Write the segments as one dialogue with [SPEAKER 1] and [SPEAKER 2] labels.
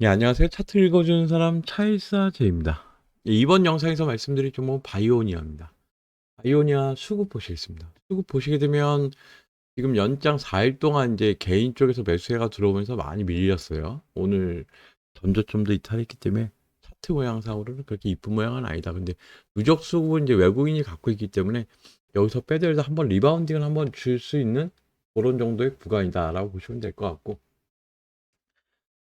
[SPEAKER 1] 네, 안녕하세요. 차트 읽어주는 사람 차일사 제입니다. 예, 이번 영상에서 말씀드릴 종목은 바이오니아입니다. 바이오니아 수급 보시겠습니다. 수급 보시게 되면 지금 연장 4일 동안 이제 개인 쪽에서 매수해가 들어오면서 많이 밀렸어요. 오늘 전저점도 이탈했기 때문에 차트 모양상으로는 그렇게 이쁜 모양은 아니다. 근데 누적 수급은 이제 외국인이 갖고 있기 때문에 여기서 빼들어서 한번 리바운딩을 한번 줄 수 있는 그런 정도의 구간이다라고 보시면 될 것 같고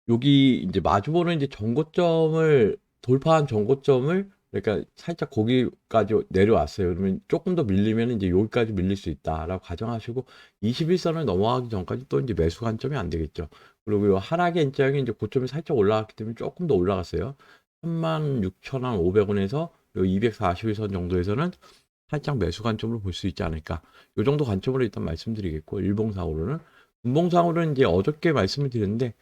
[SPEAKER 1] 여기 이제 마주보는 이제 정고점을 돌파한 정고점을 그러니까 살짝 거기까지 내려왔어요. 그러면 조금 더 밀리면 이제 여기까지 밀릴 수 있다라고 가정하시고 21선을 넘어가기 전까지 또 이제 매수 관점이 안 되겠죠. 그리고 요 하락의 인장이 이제 고점이 살짝 올라갔기 때문에 조금 더 올라갔어요. 36,500원에서 요 241선 정도에서는 살짝 매수 관점으로 볼 수 있지 않을까. 요 정도 관점으로 일단 말씀드리겠고 일봉상으로는 분봉상으로는 이제 어저께 말씀을 드렸는데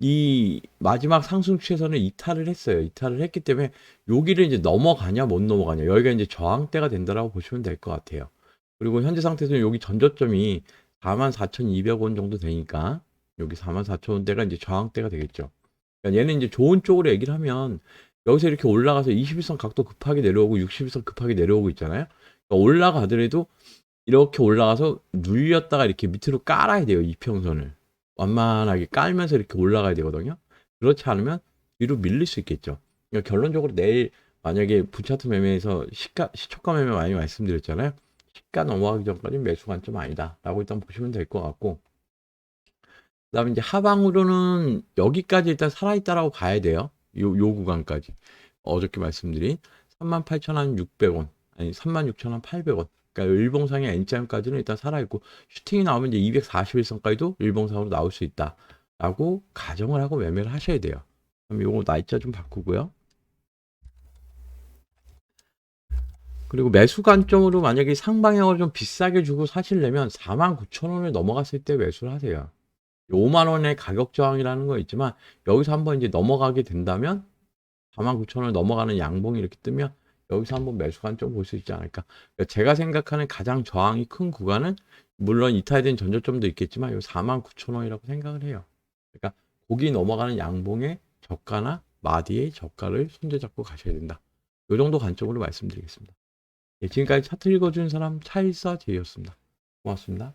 [SPEAKER 1] 이 마지막 상승 추에서는 이탈을 했어요. 이탈을 했기 때문에 여기를 이제 넘어가냐 못 넘어가냐 여기가 이제 저항대가 된다라고 보시면 될 것 같아요. 그리고 현재 상태에서는 여기 전저점이 44,200원 정도 되니까 여기 44,000원대가 이제 저항대가 되겠죠. 그러니까 얘는 이제 좋은 쪽으로 얘기를 하면 여기서 이렇게 올라가서 21선 각도 급하게 내려오고 61선 급하게 내려오고 있잖아요. 그러니까 올라가더라도 이렇게 올라가서 눌렸다가 이렇게 밑으로 깔아야 돼요. 이평선을. 완만하게 깔면서 이렇게 올라가야 되거든요. 그렇지 않으면 위로 밀릴 수 있겠죠. 그러니까 결론적으로 내일 만약에 부차트 매매에서 시가, 시초가 매매 많이 말씀드렸잖아요. 시가 넘어가기 전까지 매수 관점 아니다. 라고 일단 보시면 될 것 같고. 그 다음에 이제 하방으로는 여기까지 일단 살아있다라고 봐야 돼요. 요, 요 구간까지. 어저께 말씀드린 38,600원. 아니, 36,800원. 그러니까 일봉상의 N자까지는 일단 살아있고 슈팅이 나오면 이제 241선까지도 일봉상으로 나올 수 있다라고 가정을 하고 매매를 하셔야 돼요. 그럼 요거 날짜 좀 바꾸고요. 그리고 매수 관점으로 만약에 상방향으로 좀 비싸게 주고 사실려면 49,000원을 넘어갔을 때 매수를 하세요. 5만 원의 가격 저항이라는 거 있지만 여기서 한번 이제 넘어가게 된다면 49,000원을 넘어가는 양봉이 이렇게 뜨면 여기서 한번 매수 관점 볼수 있지 않을까. 그러니까 제가 생각하는 가장 저항이 큰 구간은 물론 이탈된 전저점도 있겠지만 요 49,000원이라고 생각을 해요. 그러니까 고기 넘어가는 양봉의 저가나 마디의 저가를 손재 잡고 가셔야 된다. 요 정도 관점으로 말씀드리겠습니다. 예, 지금까지 차트 읽어준 사람 차일사 제이였습니다. 고맙습니다.